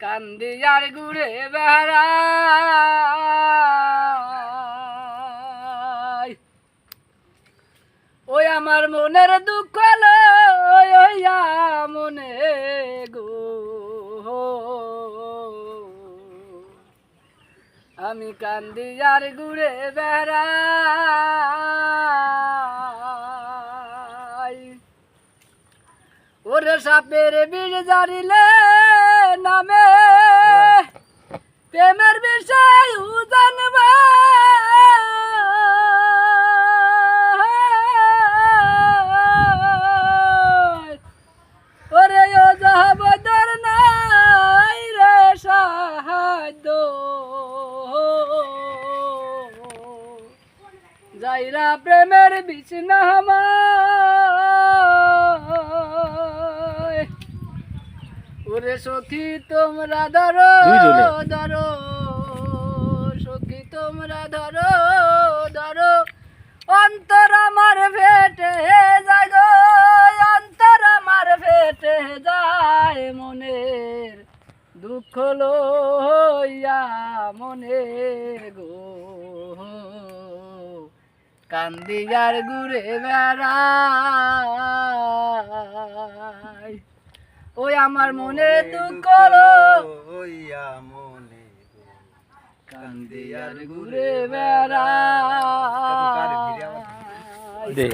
কান্দিয়ার ঘুরে বেড়াই ওই আমার মনের দুঃখ লইয়া মনে গো। আমি কান্দি আর ঘুরে বেড়া ওরে সাপের বিষ জারিলে প্রেমের বিষয় জানবা ওরে ও যাবদার নাই রে সাহায্য। যাইরা প্রেমের বিছনা আমায় ওরে সখী তোমরা ধরো ধরো সখী তোমরা ধরো ধরো। অন্তর আমার ফেটে যায় গো অন্তর আমার ফেটে যায় মনের দুঃখ লইয়া মনে গো। কান্দিয়ার ঘুরে বেড়াই ওই আমার মনে দুঃখ হইয়া মনে কান্দিয়ার ঘুরে বেড়া দে।